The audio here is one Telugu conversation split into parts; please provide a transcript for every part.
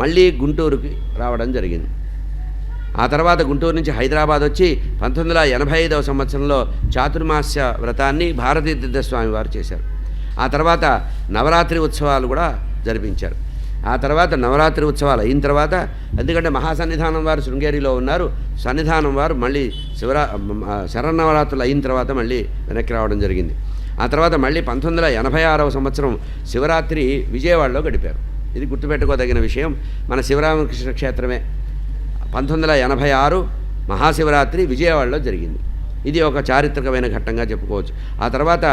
మళ్ళీ గుంటూరుకి రావడం జరిగింది. ఆ తర్వాత గుంటూరు నుంచి హైదరాబాద్ వచ్చి పంతొమ్మిది వందల ఎనభై ఐదవ సంవత్సరంలో చాతుర్మాస్య వ్రతాన్ని భారతీ తీర్థస్వామి వారు చేశారు. ఆ తర్వాత నవరాత్రి ఉత్సవాలు కూడా జరిపించారు. ఆ తర్వాత నవరాత్రి ఉత్సవాలు అయిన తర్వాత ఎందుకంటే మహాసన్నిధానం వారు శృంగేరిలో ఉన్నారు. సన్నిధానం వారు మళ్ళీ శివరా శరన్నవరాత్రులు అయిన తర్వాత మళ్ళీ వెనక్కి రావడం జరిగింది. ఆ తర్వాత మళ్ళీ పంతొమ్మిది వందల ఎనభై ఆరవ సంవత్సరం శివరాత్రి విజయవాడలో గడిపారు. ఇది గుర్తుపెట్టుకోదగిన విషయం. మన శివరామకృష్ణ క్షేత్రమే. పంతొమ్మిది వందల ఎనభై ఆరు మహాశివరాత్రి విజయవాడలో జరిగింది. ఇది ఒక చారిత్రకమైన ఘట్టంగా చెప్పుకోవచ్చు. ఆ తర్వాత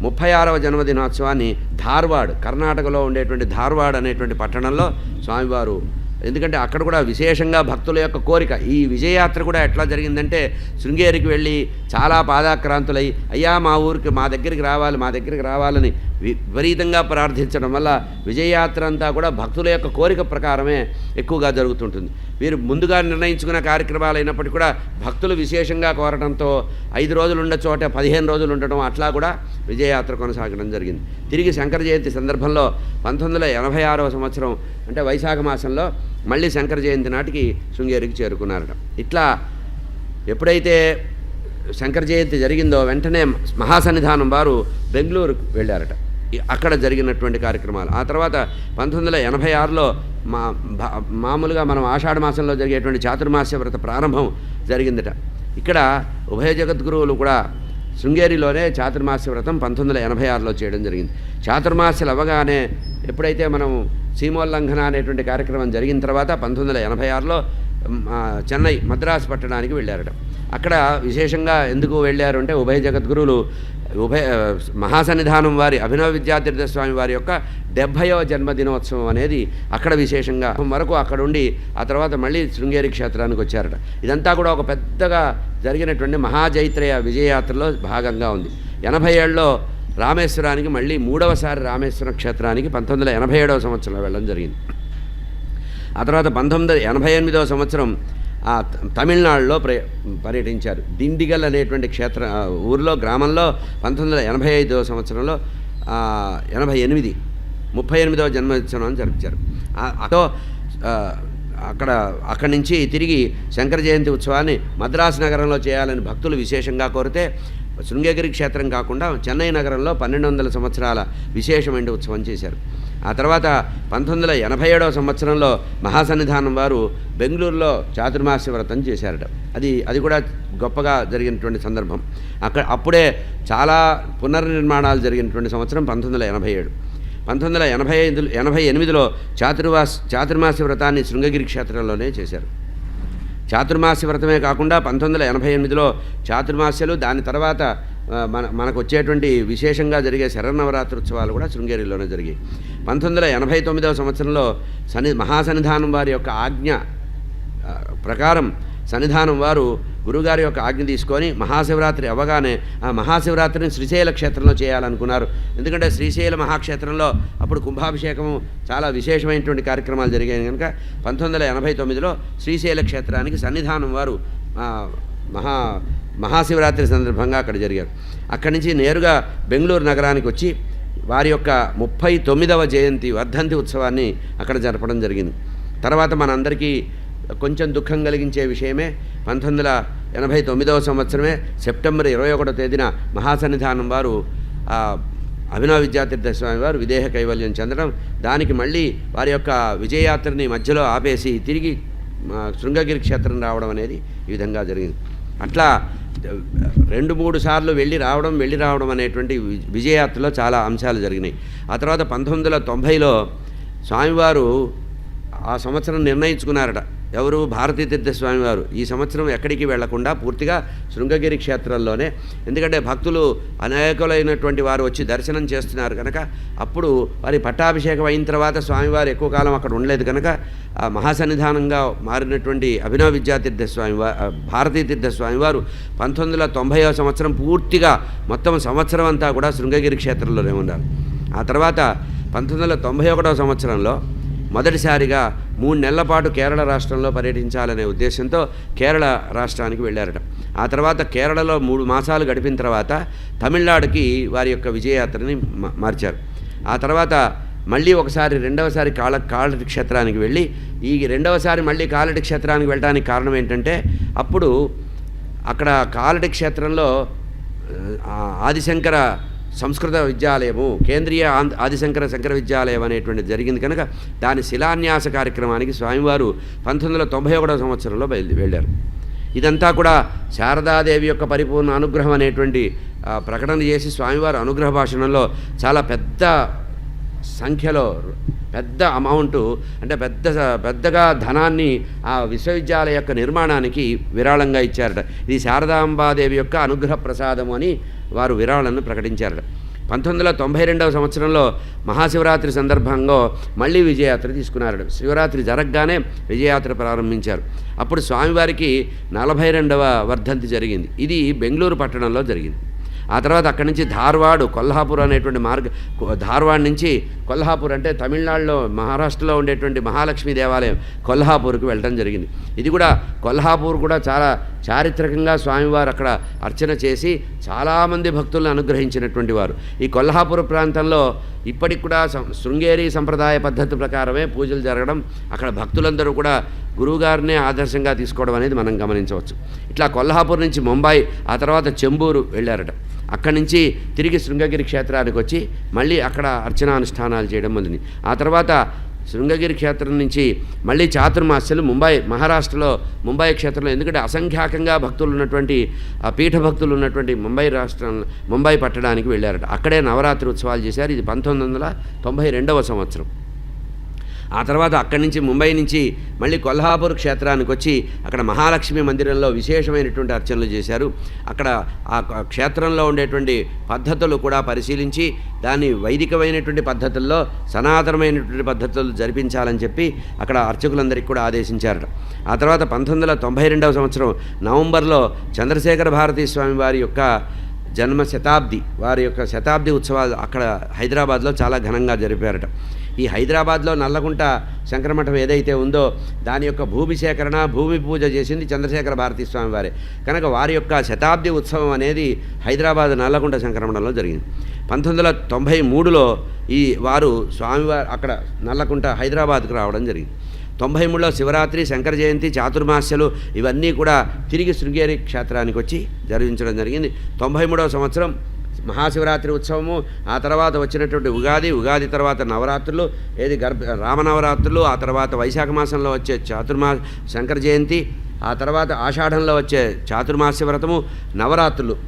ముప్పై ఆరవ జన్మదినోత్సవాన్ని ధార్వాడ్ కర్ణాటకలో ఉండేటువంటి ధార్వాడ్ అనేటువంటి పట్టణంలో స్వామివారు ఎందుకంటే అక్కడ కూడా విశేషంగా భక్తుల యొక్క కోరిక. ఈ విజయయాత్ర కూడా ఎట్లా జరిగిందంటే శృంగేరికి వెళ్ళి చాలా పాదాక్రాంతులై అయ్యా మా ఊరికి మా దగ్గరికి రావాలి మా దగ్గరికి రావాలని విపరీతంగా ప్రార్థించడం వల్ల విజయయాత్ర అంతా కూడా భక్తుల యొక్క కోరిక ప్రకారమే ఎక్కువగా జరుగుతుంటుంది. వీరు ముందుగా నిర్ణయించుకున్న కార్యక్రమాలు అయినప్పటికీ కూడా భక్తులు విశేషంగా కోరడంతో ఐదు రోజులు ఉన్న చోట పదిహేను రోజులు ఉండటం అట్లా కూడా విజయయాత్ర కొనసాగడం జరిగింది. తిరిగి శంకర జయంతి సందర్భంలో పంతొమ్మిది వందల ఎనభై ఆరవ సంవత్సరం అంటే వైశాఖ మాసంలో మళ్ళీ శంకర జయంతి నాటికి శృంగేరికి చేరుకున్నారట. ఇట్లా ఎప్పుడైతే శంకర జయంతి జరిగిందో వెంటనే మహాసన్నిధానం వారు బెంగళూరుకు వెళ్ళారట. అక్కడ జరిగినటువంటి కార్యక్రమాలు. ఆ తర్వాత పంతొమ్మిది వందల ఎనభై ఆరులో మా భా- మామూలుగా మనం ఆషాఢ మాసంలో జరిగేటువంటి చాతుర్మాస్య వ్రత ప్రారంభం జరిగిందట. ఇక్కడ ఉభయ జగద్గురువులు కూడా శృంగేరిలోనే చాతుర్మాస్య వ్రతం పంతొమ్మిది వందల ఎనభై ఆరులో చేయడం జరిగింది. చాతుర్మాస్యలు అవ్వగానే ఎప్పుడైతే మనం సీమోల్లంఘన అనేటువంటి కార్యక్రమం జరిగిన తర్వాత పంతొమ్మిది వందల ఎనభై ఆరులో చెన్నై మద్రాసు పట్టణానికి వెళ్ళారట. అక్కడ విశేషంగా ఎందుకు వెళ్ళారు అంటే ఉభయ జగద్గురువులు ఉభయ మహాసన్నిధానం వారి అభినవ విద్యాతీర్థ స్వామి వారి యొక్క డెబ్భైవ జన్మదినోత్సవం అనేది అక్కడ విశేషంగా వరకు అక్కడ ఉండి ఆ తర్వాత మళ్ళీ శృంగేరి క్షేత్రానికి వచ్చారట. ఇదంతా కూడా ఒక పెద్దగా జరిగినటువంటి మహాజైత్రయ విజయయాత్రలో భాగంగా ఉంది. ఎనభై ఏళ్ళలో రామేశ్వరానికి మళ్ళీ మూడవసారి రామేశ్వరం క్షేత్రానికి పంతొమ్మిది వందల ఎనభై ఏడవ సంవత్సరంలో వెళ్ళడం జరిగింది. ఆ తర్వాత పంతొమ్మిది ఎనభై ఎనిమిదవ సంవత్సరం ఆ తమిళనాడులో ప్ర పర్యటించారు. దిండిగల్ అనేటువంటి క్షేత్ర ఊరిలో గ్రామంలో పంతొమ్మిది వందల ఎనభై ఐదవ సంవత్సరంలో ఎనభై ఎనిమిది ముప్పై ఎనిమిదవ జన్మోత్సవం జరిపించారు. అతో అక్కడ అక్కడి నుంచి తిరిగి శంకర జయంతి ఉత్సవాన్ని మద్రాసు నగరంలో చేయాలని భక్తులు విశేషంగా కోరితే శృంగగిరి క్షేత్రం కాకుండా చెన్నై నగరంలో పన్నెండు వందల సంవత్సరాల విశేషమైన ఉత్సవం చేశారు. ఆ తర్వాత పంతొమ్మిది వందల ఎనభై ఏడవ సంవత్సరంలో మహాసన్నిధానం వారు బెంగళూరులో చాతుర్మాస్య వ్రతం చేశారట. అది అది కూడా గొప్పగా జరిగినటువంటి సందర్భం. అక్కడ అప్పుడే చాలా పునర్నిర్మాణాలు జరిగినటువంటి సంవత్సరం పంతొమ్మిది వందల ఎనభై ఏడు. పంతొమ్మిది వందల ఎనభై ఐదు ఎనభై ఎనిమిదిలో చాతుర్వాస్ చాతుర్మాస్య వ్రతాన్ని శృంగగిరి క్షేత్రంలోనే చేశారు. చాతుర్మాస్య వ్రతమే కాకుండా పంతొమ్మిది వందల ఎనభై ఎనిమిదిలో చాతుర్మాస్యలు దాని తర్వాత మన మనకు వచ్చేటువంటి విశేషంగా జరిగే శరన్నవరాత్రి ఉత్సవాలు కూడా శృంగేరిలోనే జరిగాయి. పంతొమ్మిది వందల ఎనభై తొమ్మిదవ సంవత్సరంలో సన్ని మహాసన్నిధానం వారి యొక్క ఆజ్ఞ ప్రకారం సన్నిధానం వారు గురుగారి యొక్క ఆజ్ఞ తీసుకొని మహాశివరాత్రి అవ్వగానే ఆ మహాశివరాత్రిని శ్రీశైల క్షేత్రంలో చేయాలనుకున్నారు. ఎందుకంటే శ్రీశైల మహాక్షేత్రంలో అప్పుడు కుంభాభిషేకము చాలా విశేషమైనటువంటి కార్యక్రమాలు జరిగాయి. కనుక పంతొమ్మిది వందల ఎనభై తొమ్మిదిలో శ్రీశైల క్షేత్రానికి సన్నిధానం వారు మహా మహాశివరాత్రి సందర్భంగా అక్కడ జరిగారు. అక్కడి నుంచి నేరుగా బెంగళూరు నగరానికి వచ్చి వారి యొక్క ముప్పై తొమ్మిదవ జయంతి వర్ధంతి ఉత్సవాన్ని అక్కడ జరపడం జరిగింది. తర్వాత మనందరికీ కొంచెం దుఃఖం కలిగించే విషయమే. పంతొమ్మిది వందల ఎనభై తొమ్మిదవ సంవత్సరమే సెప్టెంబర్ ఇరవై ఒకటో తేదీన మహాసన్నిధానం వారు అభినవ విద్యాతీర్థ స్వామి వారు విదేహ కైవల్యం చెందడం. దానికి మళ్ళీ వారి యొక్క విజయయాత్రని మధ్యలో ఆపేసి తిరిగి శృంగగిరి క్షేత్రం రావడం అనేది ఈ విధంగా జరిగింది. అట్లా రెండు మూడు సార్లు వెళ్ళి రావడం వెళ్ళి రావడం అనేటువంటి వి- విజయయాత్రలో చాలా అంశాలు జరిగినాయి. ఆ తర్వాత పంతొమ్మిది వందల తొంభైలో స్వామివారు ఆ సంవత్సరం నిర్ణయించుకున్నారట. ఎవరు? భారతీ తీర్థ స్వామివారు ఈ సంవత్సరం ఎక్కడికి వెళ్ళకుండా పూర్తిగా శృంగగిరి క్షేత్రంలోనే. ఎందుకంటే భక్తులు అనేకులైనటువంటి వారు వచ్చి దర్శనం చేస్తున్నారు కనుక అప్పుడు వారి పట్టాభిషేకం అయిన తర్వాత స్వామివారు ఎక్కువ కాలం అక్కడ ఉండలేదు కనుక ఆ మహాసన్నిధానంగా మారినటువంటి అభినవ విద్యాతీర్థ స్వామి భారతీతీర్థ భారతీ తీర్థ స్వామివారు పంతొమ్మిది వందల తొంభైవ సంవత్సరం పూర్తిగా మొత్తం సంవత్సరం అంతా కూడా శృంగగిరి క్షేత్రంలోనే ఉన్నారు. ఆ తర్వాత పంతొమ్మిది వందల తొంభై ఒకటవ సంవత్సరంలో మొదటిసారిగా మూడు నెలల పాటు కేరళ రాష్ట్రంలో పర్యటించాలనే ఉద్దేశంతో కేరళ రాష్ట్రానికి వెళ్ళారట. ఆ తర్వాత కేరళలో మూడు మాసాలు గడిపిన తర్వాత తమిళనాడుకి వారి యొక్క విజయయాత్రని మార్చారు. ఆ తర్వాత మళ్ళీ ఒకసారి రెండవసారి కాళ కాళటి క్షేత్రానికి వెళ్ళి ఈ రెండవసారి మళ్ళీ కాలటి క్షేత్రానికి వెళ్ళడానికి కారణం ఏంటంటే అప్పుడు అక్కడ కాలటి క్షేత్రంలో ఆదిశంకర సంస్కృత విద్యాలయము కేంద్రీయ ఆదిశంకర శంకర విద్యాలయం అనేటువంటి జరిగింది కనుక దాని శిలాన్యాస కార్యక్రమానికి స్వామివారు పంతొమ్మిది వందల తొంభై ఒకటవ సంవత్సరంలో బయలు వెళ్ళారు. ఇదంతా కూడా శారదాదేవి యొక్క పరిపూర్ణ అనుగ్రహం అనేటువంటి ప్రకటన చేసి స్వామివారు అనుగ్రహ భాషణంలో చాలా పెద్ద సంఖ్యలో పెద్ద అమౌంట్ అంటే పెద్ద పెద్దగా ధనాన్ని ఆ విశ్వవిద్యాలయ యొక్క నిర్మాణానికి విరాళంగా ఇచ్చారట. ఇది శారదాంబాదేవి యొక్క అనుగ్రహ ప్రసాదము అని వారు విరాళను ప్రకటించారు పంతొమ్మిది వందల తొంభై రెండవ సంవత్సరంలో మహాశివరాత్రి సందర్భంగా మళ్ళీ విజయయాత్ర తీసుకున్నారు శివరాత్రి జరగగానే విజయయాత్ర ప్రారంభించారు. అప్పుడు స్వామివారికి నలభై రెండవ వర్ధంతి జరిగింది. ఇది బెంగళూరు పట్టణంలో జరిగింది. ఆ తర్వాత అక్కడి నుంచి ధార్వాడు కొల్హాపూర్ అనేటువంటి మార్గ ధార్వాడ్ నుంచి కొల్హాపూర్ అంటే తమిళనాడులో మహారాష్ట్రలో ఉండేటువంటి మహాలక్ష్మి దేవాలయం కొల్హాపూర్కి వెళ్ళడం జరిగింది. ఇది కూడా కొల్హాపూర్ కూడా చాలా చారిత్రకంగా స్వామివారు అక్కడ అర్చన చేసి చాలామంది భక్తులను అనుగ్రహించినటువంటి వారు. ఈ కొల్హాపూర్ ప్రాంతంలో ఇప్పటికి కూడా సం- శృంగేరి సంప్రదాయ పద్ధతి ప్రకారమే పూజలు జరగడం అక్కడ భక్తులందరూ కూడా గురువుగారినే ఆదర్శంగా తీసుకోవడం అనేది మనం గమనించవచ్చు. ఇట్లా కొల్హాపూర్ నుంచి ముంబై ఆ తర్వాత చెంబూరు వెళ్ళారట. అక్కడి నుంచి తిరిగి శృంగగిరి క్షేత్రానికి వచ్చి మళ్ళీ అక్కడ అర్చనానుష్ఠానాలు చేయడం మొదలుని ఆ తర్వాత శృంగగిరి క్షేత్రం నుంచి మళ్ళీ చాతుర్మాస్యలు ముంబై మహారాష్ట్రలో ముంబై క్షేత్రంలో. ఎందుకంటే అసంఖ్యాకంగా భక్తులు ఉన్నటువంటి ఆ పీఠ భక్తులు ఉన్నటువంటి ముంబై రాష్ట్రం ముంబై పట్టడానికి వెళ్ళారట. అక్కడే నవరాత్రి ఉత్సవాలు చేశారు. ఇది పంతొమ్మిది వందల తొంభై రెండవ సంవత్సరం. ఆ తర్వాత అక్కడి నుంచి ముంబై నుంచి మళ్ళీ కొల్హాపూర్ క్షేత్రానికి వచ్చి అక్కడ మహాలక్ష్మి మందిరంలో విశేషమైనటువంటి అర్చనలు చేశారు. అక్కడ ఆ క్షేత్రంలో ఉండేటువంటి పద్ధతులు కూడా పరిశీలించి దాన్ని వైదికమైనటువంటి పద్ధతుల్లో సనాతనమైనటువంటి పద్ధతులు జరిపించాలని చెప్పి అక్కడ అర్చకులందరికీ కూడా ఆదేశించారట. ఆ తర్వాత పంతొమ్మిది వందల తొంభై రెండవ సంవత్సరం నవంబర్లో చంద్రశేఖర భారతీ స్వామి వారి యొక్క జన్మ శతాబ్ది వారి యొక్క శతాబ్ది ఉత్సవాలు అక్కడ హైదరాబాద్లో చాలా ఘనంగా జరిపారట. ఈ హైదరాబాద్లో నల్లగుంట శంకరమఠం ఏదైతే ఉందో దాని యొక్క భూమి సేకరణ భూమి పూజ చేసింది చంద్రశేఖర భారతీ స్వామి వారే. కనుక వారి యొక్క శతాబ్ది ఉత్సవం అనేది హైదరాబాద్ నల్లగుంట శంకరమఠంలో జరిగింది. పంతొమ్మిది వందల తొంభై మూడులో ఈ వారు స్వామివారు అక్కడ నల్లకుంట హైదరాబాద్కు రావడం జరిగింది. తొంభై మూడులో శివరాత్రి శంకర జయంతి చాతుర్మాస్యలు ఇవన్నీ కూడా తిరిగి శృంగేరి క్షేత్రానికి వచ్చి జరిగించడం జరిగింది. తొంభై మూడవ సంవత్సరం మహాశివరాత్రి ఉత్సవము. ఆ తర్వాత వచ్చినటువంటి ఉగాది ఉగాది తర్వాత నవరాత్రులు ఏది గర్భ రామనవరాత్రులు ఆ తర్వాత వైశాఖ మాసంలో వచ్చే చాతుర్మా శంకర జయంతి ఆ తర్వాత ఆషాఢంలో వచ్చే చాతుర్మాస్య వ్రతము నవరాత్రులు.